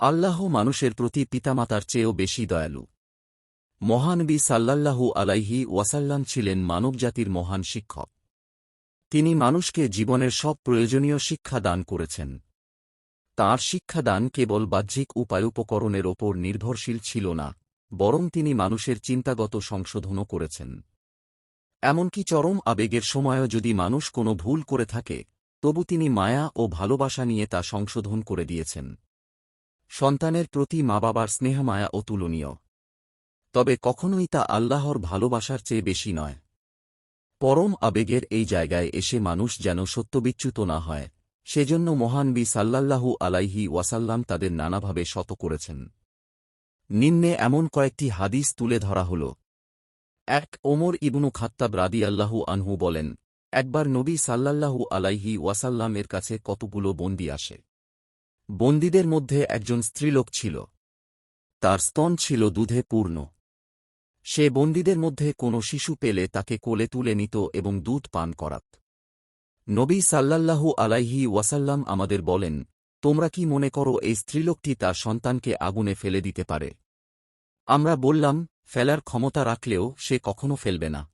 আল্লাহ মানুষের প্রতি পিতামাতার চেয়েও বেশি দয়ালু। মহানবী সাল্লাল্লাহু আলাইহি ওয়াসাল্লাম ছিলেন মানবজাতির মহান শিক্ষক। তিনি মানুষকে জীবনের সব প্রয়োজনীয় শিক্ষা দান করেছেন। তাঁর শিক্ষাদান কেবল বাহ্যিক উপায় উপকরণের ওপর নির্ভরশীল ছিল না, বরং তিনি মানুষের চিন্তাগত সংশোধনও করেছেন। এমনকি চরম আবেগের সময়ও যদি মানুষ কোনো ভুল করে থাকে, তবু তিনি মায়া ও ভালোবাসা নিয়ে তা সংশোধন করে দিয়েছেন। সন্তানের প্রতি মা বাবার স্নেহমায়া অতুলনীয় তবে কখনোই তা আল্লাহর ভালোবাসার চেয়ে বেশি নয়। পরম আবেগের এই জায়গায় এসে মানুষ যেন সত্যবিচ্যুত না হয়, সেজন্য মহানবী সাল্লাল্লাহু আলাইহি ওয়াসাল্লাম তাদের নানাভাবে শত করেছেন। নিম্নে এমন কয়েকটি হাদিস তুলে ধরা হল। এক, ওমর ইবনু খাত্তাব রাদিয়াল্লাহু আনহু বলেন, একবার নবী সাল্লাল্লাহু আলাইহি ওয়াসাল্লামের কাছে কতগুলো বন্দি আসে। বন্দীদের মধ্যে একজন স্ত্রীলোক ছিল। তার স্তন ছিল দুধে পূর্ণ। সে বন্দীদের মধ্যে কোনো শিশু পেলে তাকে কোলে তুলে নিত এবং দুধ পান করাত। নবী সাল্লাল্লাহু আলাইহি ওয়াসাল্লাম আমাদের বলেন, তোমরা কি মনে করো এই স্ত্রীলোকটি তার সন্তানকে আগুনে ফেলে দিতে পারে? আমরা বললাম, ফেলার ক্ষমতা রাখলেও সে কখনো ফেলবে না।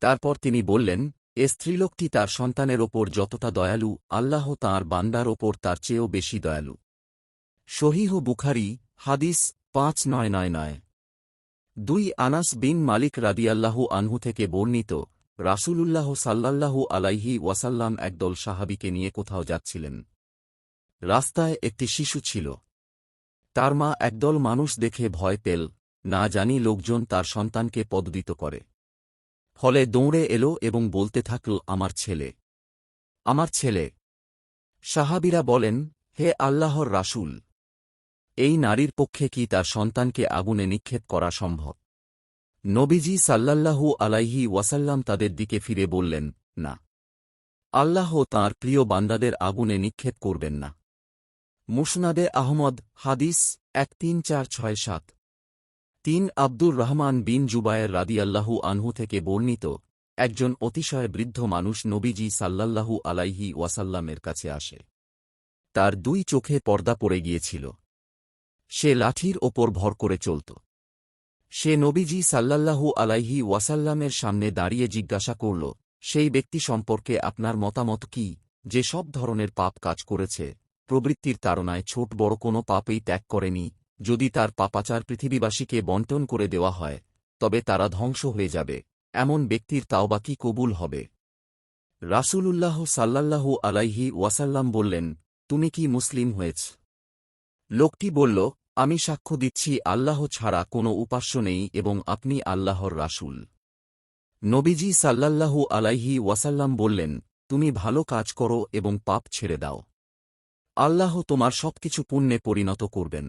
তারপর তিনি বললেন এ স্ত্রীলোকটি তার সন্তানের ওপর যতটা দয়ালু, আল্লাহ তাঁর বান্দার ওপর তার চেয়েও বেশি দয়ালু। শহীহ বুখারি, হাদিস পাঁচ নয় নয় নয়। দুই আনাস বিন মালিক রাদিয়াল্লাহু আনহু থেকে বর্ণিত, রাসূলুল্লাহ সাল্লাল্লাহু আলাইহি ওয়াসাল্লাম একদল সাহাবিকে নিয়ে কোথাও যাচ্ছিলেন। রাস্তায় একটি শিশু ছিল। তার মা একদল মানুষ দেখে ভয় পেল, না জানি লোকজন তার সন্তানকে পদদিত করে। ফলে দৌড়ে এলো এবং বলতে থাকল, আমার ছেলে। আমার ছেলে? সাহাবিরা বলেন, হে আল্লাহর রাসূল, এই নারীর পক্ষে কি তার সন্তানকে আগুনে নিক্ষেপ করা সম্ভব? নবীজি সাল্লাল্লাহু আলাইহি ওয়াসাল্লাম তাদের দিকে ফিরে বললেন, না, আল্লাহ তাঁর প্রিয় বান্দাদের আগুনে নিক্ষেপ করবেন না। মুসনাদে আহমদ, হাদিস এক তিন চার ছয় সাত। তিন আব্দুর রহমান বিন জুবায়ের রাদিয়াল্লাহু আনহু থেকে বর্ণিত একজন অতিশয় বৃদ্ধ মানুষ নবীজি সাল্লাল্লাহু আলাইহি ওয়াসাল্লামের কাছে আসে। তার দুই চোখে পর্দা পড়ে গিয়েছিল। সে লাঠির ওপর ভর করে চলত। সে নবীজি সাল্লাল্লাহু আলাইহি ওয়াসাল্লামের সামনে দাঁড়িয়ে জিজ্ঞাসা করল, সেই ব্যক্তি সম্পর্কে আপনার মতামত কি? যে সব ধরনের পাপ কাজ করেছে, প্রবৃত্তির তাড়নায় ছোট বড় কোনো পাপই ত্যাগ করেনি যদি তার পাপাচার পৃথিবীবাসীকে বন্টন করে দেওয়া হয়, তবে তারা ধ্বংস হয়ে যাবে। এমন ব্যক্তির তাওবা কি কবুল হবে? রাসূলুল্লাহ সাল্লাল্লাহু আলাইহি ওয়াসাল্লাম বললেন, তুমি কি মুসলিম হয়েছ? লোকটি বলল, আমি সাক্ষ্য দিচ্ছি, আল্লাহ ছাড়া কোনো উপাস্য নেই এবং আপনি আল্লাহর রাসূল। নবীজি সাল্লাল্লাহু আলাইহি ওয়াসাল্লাম বললেন, তুমি ভালো কাজ করো এবং পাপ ছেড়ে দাও। আল্লাহ তোমার সবকিছু পুণ্যে পরিণত করবেন।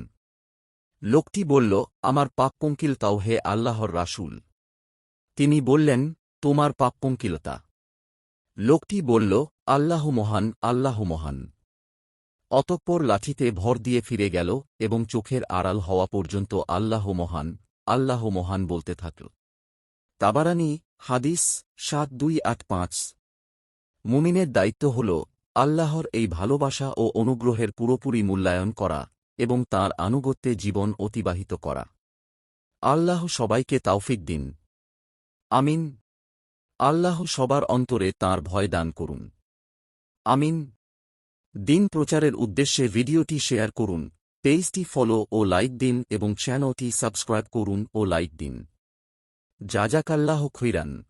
লোকটি বলল, আমার পাপপঙ্কিলতাও হে আল্লাহর রাসূল। তিনি বললেন, তোমার পাপপঙ্কিলতা লোকটি বলল, আল্লাহ মহান আল্লাহ মহান। অতঃপর লাঠিতে ভর দিয়ে ফিরে গেল এবং চোখের আড়াল হওয়া পর্যন্ত আল্লাহ মহান আল্লাহ মহান বলতে থাকল। তাবারানি, হাদিস সাত দুই আট পাঁচ। মুমিনের দায়িত্ব হল, আল্লাহর এই ভালোবাসা ও অনুগ্রহের পুরোপুরি মূল্যায়ন করা। এবং তার আনুগত্যে জীবন অতিবাহিত করা। আল্লাহ সবাইকে তাওফিক দিন। আমিন। আল্লাহ সবার অন্তরে তার ভয় দান করুন। আমিন। দিন প্রচারের উদ্দেশ্যে ভিডিওটি শেয়ার করুন, পেজটি ফলো ও লাইক দিন এবং চ্যানেলটি সাবস্ক্রাইব করুন ও লাইক দিন। যাজাকাল্লাহ খৈরান।